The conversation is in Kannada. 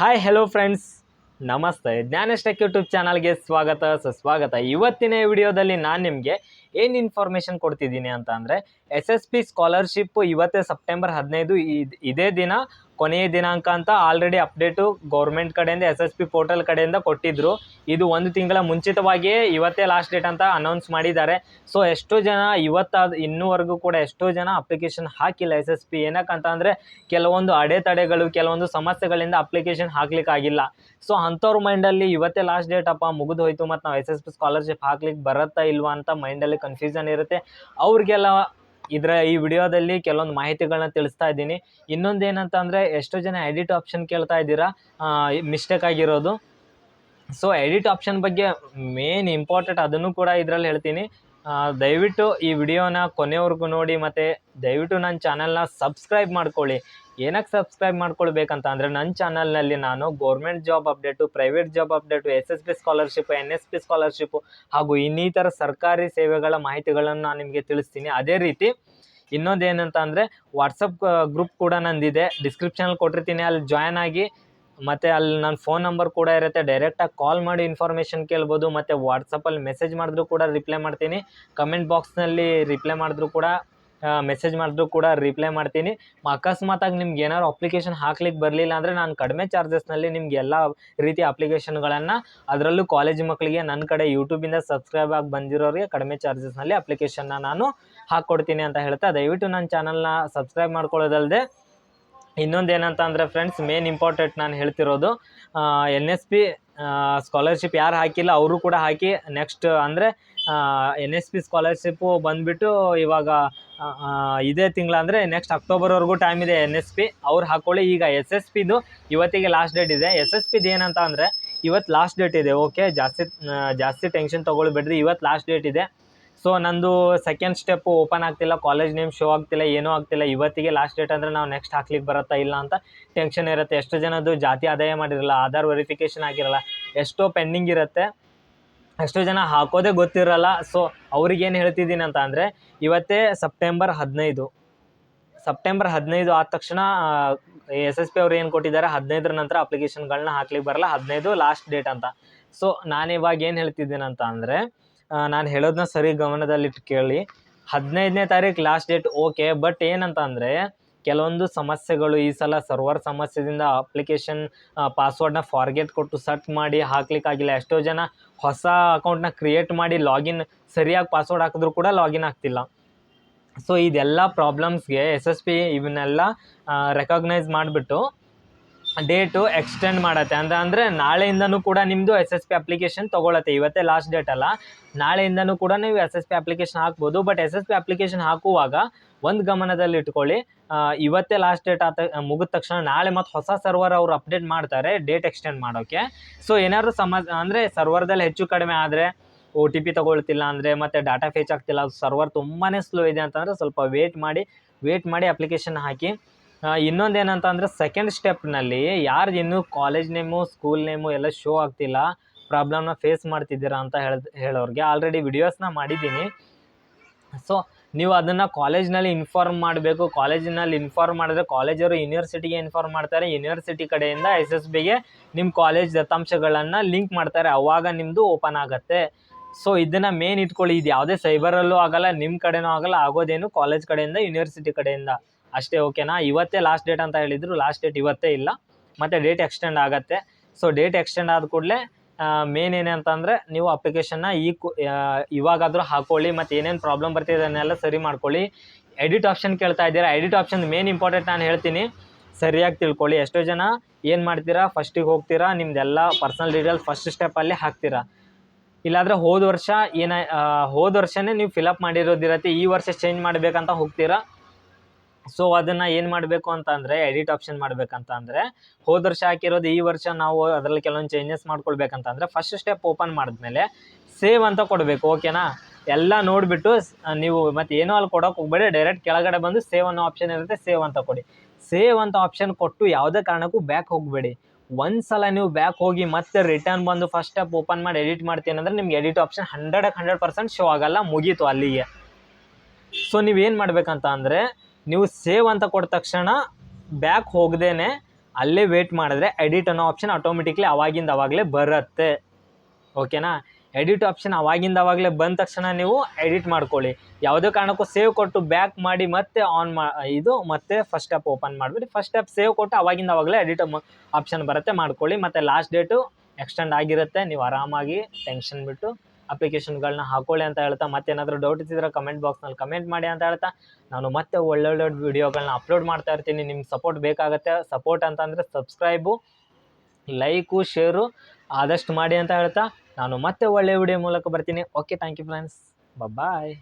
ಹಾಯ್ ಹೆಲೋ ಫ್ರೆಂಡ್ಸ್ ನಮಸ್ತೆ. ಜ್ಞಾನಷ್ಟಕ್ ಯೂಟ್ಯೂಬ್ ಚಾನಲ್ಗೆ ಸ್ವಾಗತ. ಸುಸ್ವಾಗತ. ಇವತ್ತಿನ ವಿಡಿಯೋದಲ್ಲಿ ನಾನು ನಿಮಗೆ ಏನು ಇನ್ಫಾರ್ಮೇಷನ್ ಕೊಡ್ತಿದ್ದೀನಿ ಅಂತ ಅಂದರೆ ಎಸ್ ಎಸ್ ಪಿ ಸ್ಕಾಲರ್ಶಿಪ್ ಇವತ್ತೇ ಸೆಪ್ಟೆಂಬರ್ ಹದಿನೈದು ಇದ್- ದಿನ, ಕೊನೆಯ ದಿನಾಂಕ ಅಂತ ಆಲ್ರೆಡಿ ಅಪ್ಡೇಟು ಗೌರ್ಮೆಂಟ್ ಕಡೆಯಿಂದ, ಎಸ್ ಎಸ್ ಪಿ ಪೋರ್ಟಲ್ ಕಡೆಯಿಂದ ಕೊಟ್ಟಿದ್ದರು ಇದು ಒಂದು ತಿಂಗಳ ಮುಂಚಿತವಾಗಿಯೇ ಇವತ್ತೇ ಲಾಸ್ಟ್ ಡೇಟ್ ಅಂತ ಅನೌನ್ಸ್ ಮಾಡಿದ್ದಾರೆ. ಸೊ ಎಷ್ಟೋ ಜನ ಇವತ್ತಾದ, ಇನ್ನೂವರೆಗೂ ಕೂಡ ಎಷ್ಟೋ ಜನ ಅಪ್ಲಿಕೇಶನ್ ಹಾಕಿಲ್ಲ ಎಸ್ ಎಸ್ ಪಿ. ಏನಕ್ಕಂತ ಕೆಲವೊಂದು ಅಡೆತಡೆಗಳು, ಕೆಲವೊಂದು ಸಮಸ್ಯೆಗಳಿಂದ ಅಪ್ಲಿಕೇಶನ್ ಹಾಕ್ಲಿಕ್ಕೆ ಆಗಿಲ್ಲ ಸೊ ಅಂಥವ್ರ ಮೈಂಡಲ್ಲಿ ಇವತ್ತೇ ಲಾಸ್ಟ್ ಡೇಟ್ ಅಪ್ಪ ಮುಗಿದು ಹೋಯ್ತು ಮತ್ತು ನಾವು ಎಸ್ ಎಸ್ ಪಿ ಸ್ಕಾಲರ್ಶಿಪ್ ಹಾಕ್ಲಿಕ್ಕೆ ಬರುತ್ತಾ ಇಲ್ವಾ ಅಂತ ಮೈಂಡಲ್ಲಿ ಕನ್ಫ್ಯೂಷನ್ ಇರುತ್ತೆ. ಅವ್ರಿಗೆಲ್ಲ ಇದರ ಈ ವಿಡಿಯೋದಲ್ಲಿ ಕೆಲವೊಂದು ಮಾಹಿತಿಗಳನ್ನ ತಿಳಿಸ್ತಾ ಇದ್ದೀನಿ. ಇನ್ನೊಂದು ಏನಂತ ಅಂದರೆ ಎಷ್ಟೋ ಜನ ಎಡಿಟ್ ಆಪ್ಷನ್ ಕೇಳ್ತಾ ಇದ್ದೀರಾ? ಮಿಸ್ಟೇಕ್ ಆಗಿರೋದು. ಸೊ ಎಡಿಟ್ ಆಪ್ಷನ್ ಬಗ್ಗೆ ಮೇನ್ ಇಂಪಾರ್ಟೆಂಟ್ ಅದನ್ನು ಕೂಡ ಇದರಲ್ಲಿ ಹೇಳ್ತೀನಿ. ದಯವಿಟ್ಟು ಈ ವಿಡಿಯೋನ ಕೊನೆವರೆಗೂ ನೋಡಿ ಮತ್ತು ದಯವಿಟ್ಟು ನನ್ನ ಚಾನಲ್ನ ಸಬ್ಸ್ಕ್ರೈಬ್ ಮಾಡ್ಕೊಳ್ಳಿ. ಏನಕ್ಕೆ ಸಬ್ಸ್ಕ್ರೈಬ್ ಮಾಡ್ಕೊಳ್ಬೇಕಂತ ಅಂದರೆ ನನ್ನ ಚಾನಲ್ನಲ್ಲಿ ನಾನು government job update private job update S S P scholarship N S P scholarship ಹಾಗೂ ಇನ್ನಿತರ ಸರ್ಕಾರಿ ಸೇವೆಗಳ ಮಾಹಿತಿಗಳನ್ನು ನಾನು ನಿಮಗೆ ತಿಳಿಸ್ತೀನಿ. ಅದೇ ರೀತಿ ಇನ್ನೊಂದೇನಂತ ಅಂದರೆ ವಾಟ್ಸಪ್ ಗ್ರೂಪ್ ಕೂಡ ನಂದಿದೆ. ಡಿಸ್ಕ್ರಿಪ್ಷನಲ್ಲಿ ಕೊಟ್ಟಿರ್ತೀನಿ. ಅಲ್ಲಿ ಜಾಯ್ನ್ ಆಗಿ ಮತ್ತು ಅಲ್ಲಿ ನನ್ನ ಫೋನ್ ನಂಬರ್ ಕೂಡ ಇರುತ್ತೆ. ಡೈರೆಕ್ಟಾಗಿ ಕಾಲ್ ಮಾಡಿ ಇನ್ಫಾರ್ಮೇಷನ್ ಕೇಳ್ಬೋದು. ಮತ್ತು ವಾಟ್ಸಪ್ಪಲ್ಲಿ ಮೆಸೇಜ್ ಮಾಡಿದ್ರು ಕೂಡ ರಿಪ್ಲೈ ಮಾಡ್ತೀನಿ. ಕಮೆಂಟ್ ಬಾಕ್ಸ್ನಲ್ಲಿ ರಿಪ್ಲೈ ಮಾಡಿದ್ರು ಕೂಡ ಮೆಸೇಜ್ ಮಾಡಿದ್ರು ಕೂಡ ರಿಪ್ಲೈ ಮಾಡ್ತೀನಿ. ಅಕಸ್ಮಾತ್ ಅಕಸ್ಮಾತಾಗಿ ನಿಮ್ಗೆ ಏನಾದ್ರು ಅಪ್ಲಿಕೇಶನ್ ಹಾಕ್ಲಿಕ್ಕೆ ಬರಲಿಲ್ಲ ಅಂದರೆ ನಾನು ಕಡಿಮೆ ಚಾರ್ಜಸ್ನಲ್ಲಿ ನಿಮ್ಗೆ ಎಲ್ಲ ರೀತಿಯ ಅಪ್ಲಿಕೇಶನ್ಗಳನ್ನು ಅದರಲ್ಲೂ ಕಾಲೇಜ್ ಮಕ್ಕಳಿಗೆ ನನ್ನ ಕಡೆ ಯೂಟ್ಯೂಬಿಂದ ಸಬ್ಸ್ಕ್ರೈಬ್ ಆಗಿ ಬಂದಿರೋರಿಗೆ ಕಡಿಮೆ ಚಾರ್ಜಸ್ನಲ್ಲಿ ಅಪ್ಲಿಕೇಶನ್ನ ನಾನು ಹಾಕ್ಕೊಡ್ತೀನಿ ಅಂತ ಹೇಳ್ತಾ, ದಯವಿಟ್ಟು ನನ್ನ ಚಾನಲ್ನ ಸಬ್ಸ್ಕ್ರೈಬ್ ಮಾಡ್ಕೊಳ್ಳೋದಲ್ಲದೆ ಇನ್ನೊಂದು ಏನಂತ ಫ್ರೆಂಡ್ಸ್ ಮೇನ್ ಇಂಪಾರ್ಟೆಂಟ್ ನಾನು ಹೇಳ್ತಿರೋದು ಎನ್ ಎಸ್ ಪಿ ಸ್ಕಾಲರ್ಶಿಪ್ ಯಾರು ಹಾಕಿಲ್ಲ ಅವರು ಕೂಡ ಹಾಕಿ ನೆಕ್ಸ್ಟ್ ಅಂದರೆ ಎನ್ ಎಸ್ ಪಿ ಸ್ಕಾಲರ್ಶಿಪ್ಪು ಬಂದುಬಿಟ್ಟು ಇವಾಗ ಇದೇ ತಿಂಗಳ ಅಂದರೆ ನೆಕ್ಸ್ಟ್ ಅಕ್ಟೋಬರ್ವರೆಗೂ ಟೈಮ್ ಇದೆ ಎನ್ ಎಸ್ ಪಿ ಅವ್ರು ಹಾಕ್ಕೊಳ್ಳಿ ಈಗ ಎಸ್ ಎಸ್ ಪಿದು ಇವತ್ತಿಗೆ ಲಾಸ್ಟ್ ಡೇಟ್ ಇದೆ. ಎಸ್ ಎಸ್ ಪಿದು ಏನಂತ ಅಂದರೆ, ಇವತ್ತು ಲಾಸ್ಟ್ ಡೇಟ್ ಇದೆ ಓಕೆ ಜಾಸ್ತಿ ಜಾಸ್ತಿ ಟೆನ್ಷನ್ ತೊಗೊಳ್ಬೇಡ್ರಿ, ಇವತ್ತು ಲಾಸ್ಟ್ ಡೇಟ್ ಇದೆ. ಸೊ ನಂದು ಸೆಕೆಂಡ್ ಸ್ಟೆಪ್ಪು ಓಪನ್ ಆಗ್ತಿಲ್ಲ ಕಾಲೇಜ್ ನೇಮ್ ಶೋ ಆಗ್ತಿಲ್ಲ, ಏನೂ ಆಗ್ತಿಲ್ಲ. ಇವತ್ತಿಗೆ ಲಾಸ್ಟ್ ಡೇಟ್ ಅಂದರೆ ನಾವು ನೆಕ್ಸ್ಟ್ ಹಾಕ್ಲಿಕ್ಕೆ ಬರುತ್ತಾ ಇಲ್ಲ ಅಂತ ಟೆನ್ಷನ್ ಇರುತ್ತೆ. ಎಷ್ಟು ಜನದ್ದು ಜಾತಿ ಆದಾಯ ಮಾಡಿರಲ್ಲ, ಆಧಾರ್ ವೆರಿಫಿಕೇಷನ್ ಆಗಿರಲ್ಲ, ಎಷ್ಟೋ ಪೆಂಡಿಂಗ್ ಇರುತ್ತೆ. ಎಷ್ಟೋ ಜನ ಹಾಕೋದೇ ಗೊತ್ತಿರಲ್ಲ. ಸೊ ಅವ್ರಿಗೇನು ಹೇಳ್ತಿದ್ದೀನಿ ಅಂತ ಅಂದರೆ, ಇವತ್ತೇ ಸೆಪ್ಟೆಂಬರ್ ಹದಿನೈದು. ಸೆಪ್ಟೆಂಬರ್ ಹದಿನೈದು ಆದ ತಕ್ಷಣ ಎಸ್ ಎಸ್ ಪಿ ಅವ್ರು ಏನು ಕೊಟ್ಟಿದ್ದಾರೆ, ಹದಿನೈದರ ನಂತರ ಅಪ್ಲಿಕೇಶನ್ಗಳನ್ನ ಹಾಕ್ಲಿಕ್ಕೆ ಬರಲ್ಲ. ಹದಿನೈದು ಲಾಸ್ಟ್ ಡೇಟ್ ಅಂತ. ಸೊ ನಾನು ಇವಾಗ ಏನು ಹೇಳ್ತಿದ್ದೀನಿ ಅಂತ ಅಂದರೆ ನಾನು ಹೇಳೋದನ್ನ ಸರಿ ಗಮನದಲ್ಲಿಟ್ಟು ಕೇಳಿ. ಹದಿನೈದನೇ ತಾರೀಕು ಲಾಸ್ಟ್ ಡೇಟ್ ಓಕೆ ಬಟ್ ಏನಂತ ಅಂದರೆ ಕೆಲವೊಂದು ಸಮಸ್ಯೆಗಳು ಈ ಸಲ ಸರ್ವರ್ ಸಮಸ್ಯೆಯಿಂದ ಅಪ್ಲಿಕೇಶನ್ ಪಾಸ್ವರ್ಡ್ನ ಫಾರ್ಗೆಟ್ ಕೊಟ್ಟು ಸರ್ಚ್ ಮಾಡಿ ಹಾಕ್ಲಿಕ್ಕಾಗಿಲ್ಲ ಎಷ್ಟೋ ಜನ ಹೊಸ ಅಕೌಂಟ್ನ ಕ್ರಿಯೇಟ್ ಮಾಡಿ ಲಾಗಿನ್ ಸರಿಯಾಗಿ ಪಾಸ್ವರ್ಡ್ ಹಾಕಿದ್ರು ಕೂಡ ಲಾಗಿನ್ ಆಗ್ತಿಲ್ಲ. ಸೊ ಇದೆಲ್ಲ ಪ್ರಾಬ್ಲಮ್ಸ್ಗೆ ಎಸ್ ಎಸ್ ಪಿ ಇವನ್ನೆಲ್ಲ ರೆಕಗ್ನೈಸ್ ಮಾಡಿಬಿಟ್ಟು ಡೇಟು ಎಕ್ಸ್ಟೆಂಡ್ ಮಾಡತ್ತೆ. ಅಂತ ಅಂದರೆ ನಾಳೆಯಿಂದನೂ ಕೂಡ ನಿಮ್ಮದು ಎಸ್ ಎಸ್ ಪಿ ಅಪ್ಲಿಕೇಶನ್ ತೊಗೊಳತ್ತೆ. ಇವತ್ತೇ ಲಾಸ್ಟ್ ಡೇಟ್ ಅಲ್ಲ. ನಾಳೆಯಿಂದನೂ ಕೂಡ ನೀವು ಎಸ್ ಎಸ್ ಪಿ ಅಪ್ಲಿಕೇಶನ್ ಹಾಕ್ಬೋದು. But S S P application ಹಾಕುವಾಗ ಒಂದು ಗಮನದಲ್ಲಿ ಇಟ್ಕೊಳ್ಳಿ. ಇವತ್ತೇ ಲಾಸ್ಟ್ ಡೇಟ್ ಆತ, ಮುಗಿದ ತಕ್ಷಣ ನಾಳೆ ಮತ್ತೆ ಹೊಸ ಸರ್ವರ್ ಅವರು ಅಪ್ಡೇಟ್ ಮಾಡ್ತಾರೆ ಡೇಟ್ ಎಕ್ಸ್ಟೆಂಡ್ ಮಾಡೋಕ್ಕೆ ಸೊ ಏನಾದರೂ ಸಮ ಅಂದರೆ ಸರ್ವರ್ದಲ್ಲಿ ಹೆಚ್ಚು ಕಡಿಮೆ ಆದರೆ ಒ ಟಿ ಪಿ ತೊಗೊಳ್ತಿಲ್ಲ ಅಂದರೆ ಮತ್ತು ಡಾಟಾ ಫೇಚ್ ಆಗ್ತಿಲ್ಲ ಸರ್ವರ್ ತುಂಬಾ ಸ್ಲೋ ಇದೆ ಅಂತಂದರೆ ಸ್ವಲ್ಪ ವೇಟ್ ಮಾಡಿ ವೇಟ್ ಮಾಡಿ ಅಪ್ಲಿಕೇಶನ್ ಹಾಕಿ. ಇನ್ನೊಂದು ಏನಂತ ಸೆಕೆಂಡ್ ಸ್ಟೆಪ್ನಲ್ಲಿ ಯಾರು ಇನ್ನೂ ಕಾಲೇಜ್ ನೇಮು ಸ್ಕೂಲ್ ನೇಮು ಎಲ್ಲ ಶೋ ಆಗ್ತಿಲ್ಲ ಪ್ರಾಬ್ಲಮ್ನ ಫೇಸ್ ಮಾಡ್ತಿದ್ದೀರಾ ಅಂತ ಹೇಳ್ ಹೇಳೋರಿಗೆ. ಆಲ್ರೆಡಿ ವಿಡಿಯೋಸ್ನ ಮಾಡಿದ್ದೀನಿ. ಸೊ ನೀವು ಅದನ್ನು ಕಾಲೇಜ್ನಲ್ಲಿ ಇನ್ಫಾರ್ಮ್ ಮಾಡಬೇಕು. ಕಾಲೇಜಿನಲ್ಲಿ ಇನ್ಫಾರ್ಮ್ ಮಾಡಿದ್ರೆ ಕಾಲೇಜವರು ಯೂನಿವರ್ಸಿಟಿಗೆ ಇನ್ಫಾರ್ಮ್ ಮಾಡ್ತಾರೆ. ಯೂನಿವರ್ಸಿಟಿ ಕಡೆಯಿಂದ ಎಸ್ ಎಸ್ ಬಿಗೆ ನಿಮ್ಮ ಕಾಲೇಜ್ ದತ್ತಾಂಶಗಳನ್ನು ಲಿಂಕ್ ಮಾಡ್ತಾರೆ. ಅವಾಗ ನಿಮ್ಮದು ಓಪನ್ ಆಗುತ್ತೆ. ಸೊ ಇದನ್ನು ಮೇನ್ ಇಟ್ಕೊಳ್ಳಿ. ಇದು ಯಾವುದೇ ಸೈಬರಲ್ಲೂ ಆಗಲ್ಲ ನಿಮ್ಮ ಕಡೆನೂ ಆಗಲ್ಲ, ಆಗೋದೇನು ಕಾಲೇಜ್ ಕಡೆಯಿಂದ ಯೂನಿವರ್ಸಿಟಿ ಕಡೆಯಿಂದ. ಅಷ್ಟೇ ಓಕೆನಾ ಇವತ್ತೇ ಲಾಸ್ಟ್ ಡೇಟ್ ಅಂತ ಹೇಳಿದರು. ಲಾಸ್ಟ್ ಡೇಟ್ ಇವತ್ತೇ ಇಲ್ಲ. ಮತ್ತು ಡೇಟ್ ಎಕ್ಸ್ಟೆಂಡ್ ಆಗುತ್ತೆ. ಸೊ ಡೇಟ್ ಎಕ್ಸ್ಟೆಂಡ್ ಆದ ಕೂಡಲೇ ಮೇನ್ ಏನಂತಂದರೆ ನೀವು ಅಪ್ಲಿಕೇಶನ್ನ ಈ ಇವಾಗಾದರೂ ಹಾಕೊಳ್ಳಿ, ಮತ್ತು ಏನೇನು ಪ್ರಾಬ್ಲಮ್ ಬರ್ತಿದೆ ಅದನ್ನೆಲ್ಲ ಸರಿ ಮಾಡ್ಕೊಳ್ಳಿ. ಎಡಿಟ್ ಆಪ್ಷನ್ ಕೇಳ್ತಾ ಇದ್ದೀರಾ? ಎಡಿಟ್ ಆಪ್ಷನ್ ಮೇನ್ ಇಂಪಾರ್ಟೆಂಟ್ ನಾನು ಹೇಳ್ತೀನಿ. ಸರಿಯಾಗಿ ತಿಳ್ಕೊಳ್ಳಿ. ಎಷ್ಟೋ ಜನ ಏನು ಮಾಡ್ತೀರಾ? ಫಸ್ಟಿಗೆ ಹೋಗ್ತೀರಾ? ನಿಮ್ದೆಲ್ಲ ಪರ್ಸನಲ್ ಡೀಟೇಲ್ಸ್ ಫಸ್ಟ್ ಸ್ಟೆಪ್ಪಲ್ಲಿ ಹಾಕ್ತೀರಾ. ಇಲ್ಲಾಂದರೆ ಹೋದ ವರ್ಷ ಏನ ಹೋದ ವರ್ಷನೇ ನೀವು ಫಿಲಪ್ ಮಾಡಿರೋದಿರತ್ತೆ. ಈ ವರ್ಷ ಚೇಂಜ್ ಮಾಡಬೇಕಂತ ಹೋಗ್ತೀರಾ? ಸೊ ಅದನ್ನ ಏನು ಮಾಡಬೇಕು ಅಂತ ಅಂದರೆ ಎಡಿಟ್ ಆಪ್ಷನ್ ಮಾಡಬೇಕಂತ ಅಂದರೆ, ಹೋದ ವರ್ಷ ಹಾಕಿರೋದು ಈ ವರ್ಷ ನಾವು ಅದರಲ್ಲಿ ಕೆಲವೊಂದು ಚೇಂಜಸ್ ಮಾಡ್ಕೊಳ್ಬೇಕಂತ ಅಂದರೆ ಫಸ್ಟ್ ಸ್ಟೆಪ್ ಓಪನ್ ಮಾಡಿದ್ಮೇಲೆ ಸೇವ್ ಅಂತ ಕೊಡಬೇಕು ಓಕೆನಾ ಎಲ್ಲ ನೋಡಿಬಿಟ್ಟು ನೀವು ಮತ್ತೆ ಏನೋ ಅಲ್ಲಿ ಕೊಡೋಕೆ ಹೋಗ್ಬೇಡಿ ಡೈರೆಕ್ಟ್ ಕೆಳಗಡೆ ಬಂದು ಸೇವ್ ಅನ್ನೋ ಆಪ್ಷನ್ ಇರುತ್ತೆ ಸೇವ್ ಅಂತ ಕೊಡಿ. ಸೇವ್ ಅಂತ ಆಪ್ಷನ್ ಕೊಟ್ಟು ಯಾವುದೇ ಕಾರಣಕ್ಕೂ ಬ್ಯಾಕ್ ಹೋಗಬೇಡಿ. ಒಂದು ಸಲ ನೀವು ಬ್ಯಾಕ್ ಹೋಗಿ ಮತ್ತೆ ರಿಟರ್ನ್ ಬಂದು ಫಸ್ಟ್ ಸ್ಟೆಪ್ ಓಪನ್ ಮಾಡಿ ಎಡಿಟ್ ಮಾಡ್ತೀನಿ ಅಂದ್ರೆ ನಿಮ್ಗೆ edit option hundred hundred percent show ಆಗಲ್ಲ, ಮುಗೀತು ಅಲ್ಲಿಗೆ. ಸೊ ನೀವೇನು ಮಾಡ್ಬೇಕಂತ ಅಂದರೆ ನೀವು ಸೇವ್ ಅಂತ ಕೊಟ್ಟ ತಕ್ಷಣ ಬ್ಯಾಕ್ ಹೋಗದೇನೆ ಅಲ್ಲೇ ವೇಟ್ ಮಾಡಿದ್ರೆ ಎಡಿಟ್ ಅನ್ನೋ ಆಪ್ಷನ್ ಆಟೋಮೆಟಿಕ್ಲಿ ಅವಾಗಿಂದ ಅವಾಗಲೇ ಬರುತ್ತೆ. ಓಕೆನಾ ಎಡಿಟ್ ಆಪ್ಷನ್ ಅವಾಗಿಂದ ಅವಾಗಲೇ ಬಂದ ತಕ್ಷಣ ನೀವು ಎಡಿಟ್ ಮಾಡ್ಕೊಳ್ಳಿ. ಯಾವುದೇ ಕಾರಣಕ್ಕೂ ಸೇವ್ ಕೊಟ್ಟು ಬ್ಯಾಕ್ ಮಾಡಿ ಮತ್ತೆ ಆನ್ ಮಾ ಇದು ಮತ್ತೆ ಫಸ್ಟ್ ಸ್ಟೆಪ್ ಓಪನ್ ಮಾಡಿಬಿಡಿ ಫಸ್ಟ್ ಸ್ಟೆಪ್ ಸೇವ್ ಕೊಟ್ಟು ಅವಾಗಿಂದ ಅವಾಗಲೇ ಎಡಿಟ್ ಆಪ್ಷನ್ ಬರುತ್ತೆ, ಮಾಡ್ಕೊಳ್ಳಿ. ಮತ್ತು ಲಾಸ್ಟ್ ಡೇಟು ಎಕ್ಸ್ಟೆಂಡ್ ಆಗಿರುತ್ತೆ. ನೀವು ಆರಾಮಾಗಿ ಟೆನ್ಷನ್ ಬಿಟ್ಟು ಅಪ್ಲಿಕೇಶನ್ಗಳನ್ನ ಹಾಕೊಳ್ಳಿ ಅಂತ ಹೇಳ್ತಾ, ಮತ್ತೇನಾದರೂ ಡೌಟ್ ಇದ್ದಿದ್ರೆ ಕಮೆಂಟ್ ಬಾಕ್ಸ್ನಲ್ಲಿ ಕಮೆಂಟ್ ಮಾಡಿ ಅಂತ ಹೇಳ್ತಾ, ನಾನು ಮತ್ತೆ ಒಳ್ಳೊಳ್ಳೆ ವಿಡಿಯೋಗಳನ್ನ ಅಪ್ಲೋಡ್ ಮಾಡ್ತಾ ಇರ್ತೀನಿ. ನಿಮ್ಗೆ ಸಪೋರ್ಟ್ ಬೇಕಾಗುತ್ತೆ. ಸಪೋರ್ಟ್ ಅಂತಂದರೆ ಸಬ್ಸ್ಕ್ರೈಬು ಲೈಕು ಶೇರು ಆದಷ್ಟು ಮಾಡಿ ಅಂತ ಹೇಳ್ತಾ, ನಾನು ಮತ್ತೆ ಒಳ್ಳೆ ವಿಡಿಯೋ ಮೂಲಕ ಬರ್ತೀನಿ. Okay thank you friends bye